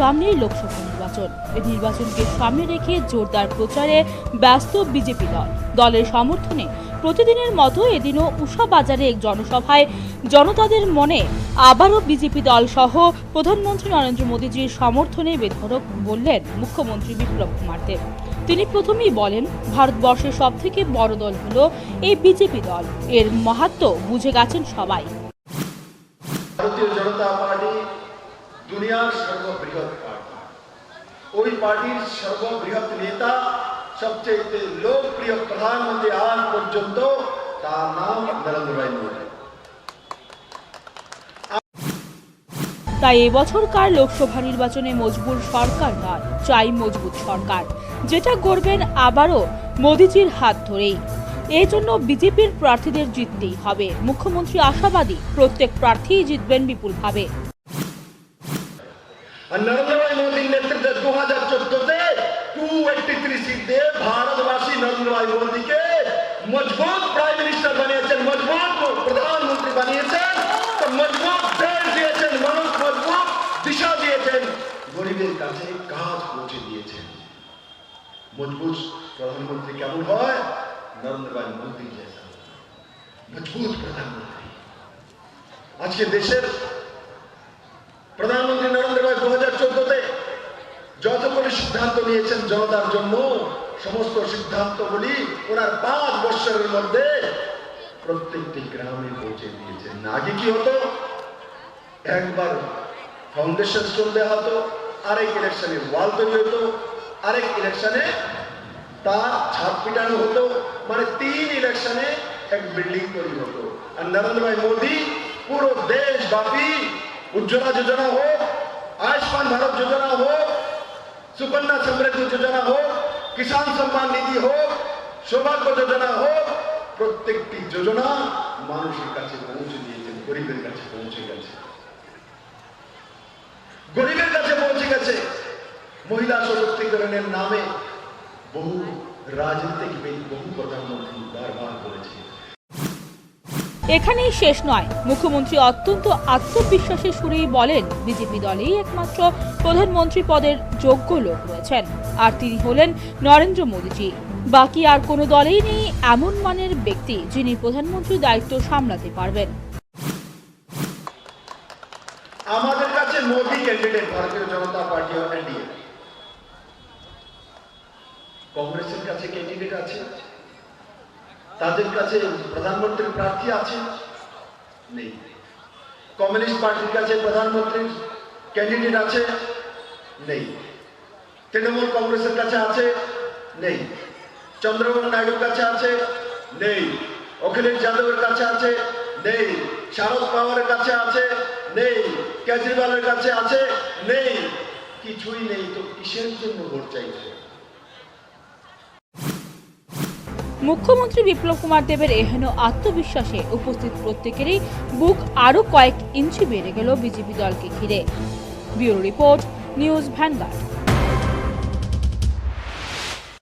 সামনেই লোকসভা নির্বাচন। এই নির্বাচনকে সামনে রেখে জোরদার প্রচারে ব্যস্ত বিজেপি দল। দলের সমর্থনে প্রতিদিনের মতো এদিনও উষা বাজারে এক জনসভায় জনতাদের মনে আবারও বিজেপি দল সহ প্রধানমন্ত্রী নরেন্দ্র মোদীজির সমর্থনে বেধরক বললেন মুখ্যমন্ত্রী বিপ্লব কুমার দেব। তিনি প্রথমেই বলেন, ভারতবর্ষের সব থেকে বড় দল হলো এই বিজেপি দল। এর মাহাত্ম বুঝে গেছেন সবাই। ভারতীয় জনতা দুনিয়ার সর্ববৃহৎ পার্টি। ওই পার্টির সর্ববৃহৎ নেতা, সবচেয়ে লোকপ্রিয় প্রধানমন্ত্রী আজ পর্যন্ত তার নাম নরেন্দ্র ভাই মোদী। তাই এবছরকার লোকসভা নির্বাচনে মজবুর সরকার নয়? চাই মজবুত সরকার। যেটা করবেন আবারও মোদিজির হাত ধরেই। এই জন্য বিজেপির প্রার্থীদের জিততেই হবে। মুখ্যমন্ত্রী আশাবাদী, প্রত্যেক প্রার্থীই জিতবেন বিপুলভাবে। আর নরেন্দ্র ভাই মোদীর নেতৃত্বে দু হাজার চোদ্দতে টু এইটটি থ্রি সিট দিয়ে ভারতবাসী নরেন্দ্র ভাই মোদীকে মজবুত প্রাইম মিনিস্টার বানিয়েছেন মজবুত প্রধানমন্ত্রী বানিয়েছেন তো মজবুত দেশ দিয়েছেন মানুষ মজবুত দিশা দিয়েছেন গরিবের কাছে কাজ পৌঁছে দিয়েছেন মজবুত প্রধানমন্ত্রী কেমন হয় নরেন্দ্র ভাই মোদী জেসা মজবুত প্রধানমন্ত্রী আজকে দেশের প্রধানমন্ত্রী সিদ্ধান্ত নিয়েছেন জনতার জন্য। সমস্ত সিদ্ধান্তগুলি ওনার পাঁচ বৎসরের মধ্যে প্রত্যেকটি গ্রামে পৌঁছে দিয়েছেন। আগে কি হতো? একবার ফাউন্ডেশন স্টোন দেওয়া হতো, আরেক ইলেকশনে ওয়াল তৈরি হতো, আরেক ইলেকশনে তার ছাদ পিটানো হতো মানে তিন ইলেকশনে এক বিল্ডিং তৈরি হতো। আর নরেন্দ্র ভাই মোদী পুরো দেশব্যাপী উজ্জ্বলা যোজনা হোক, আয়ুষ্মান ভারত যোজনা সুকন্যা সমৃদ্ধি যোজনা হোক, কিষাণ সম্মান নিধি হোক, সৌভাগ্য যোজনা হোক, প্রত্যেকটি যোজনা মানুষের কাছে পৌঁছে দিয়েছেন গরিবের কাছে পৌঁছে গেছে। গরিবের কাছে পৌঁছে গেছে। মহিলা সশক্তিকরণের নামে বহু রাজনীতিক বহু প্রধানমন্ত্রী বারবার করেছে এখানেই শেষ নয়। মুখ্যমন্ত্রী অত্যন্ত আত্মবিশ্বাসের সুরেই বলেন, বিজেপি দলেই একমাত্র প্রধানমন্ত্রী পদের যোগ্য লোক রয়েছেন। আর তিনি হলেন নরেন্দ্র মোদীজি। বাকি আর কোনো দলেই নেই এমন মানের ব্যক্তি যিনি প্রধানমন্ত্রীর দায়িত্ব সামলাতে পারবেন। আমাদের কাছে মোদী ক্যান্ডিডেট ভারতীয় জনতা পার্টি অফ ইন্ডিয়া কংগ্রেসের কাছে ক্যান্ডিডেট আছে। তাদের কাছে প্রধানমন্ত্রীর প্রার্থী আছে? নেই। কমিউনিস্ট পার্টির কাছে প্রধানমন্ত্রীর ক্যান্ডিডেট আছে? নেই। তৃণমূল কংগ্রেসের কাছে আছে? নেই। চন্দ্রবাবু নাইডুর কাছে আছে? নেই। অখিলেশ যাদবের কাছে আছে? নেই। শারদ পাওয়ারের কাছে আছে? নেই। কেজরিওয়ালের কাছে আছে? নেই। কিছুই নেই। তো কিসের জন্য ভোট চাইছে মুখ্যমন্ত্রী বিপ্লব কুমার দেবের এহেন আত্মবিশ্বাসে উপস্থিত প্রত্যেকেরই বুক আরও কয়েক ইঞ্চি বেড়ে গেল বিজেপি দলকে ঘিরে। Bureau report, news Vanguard.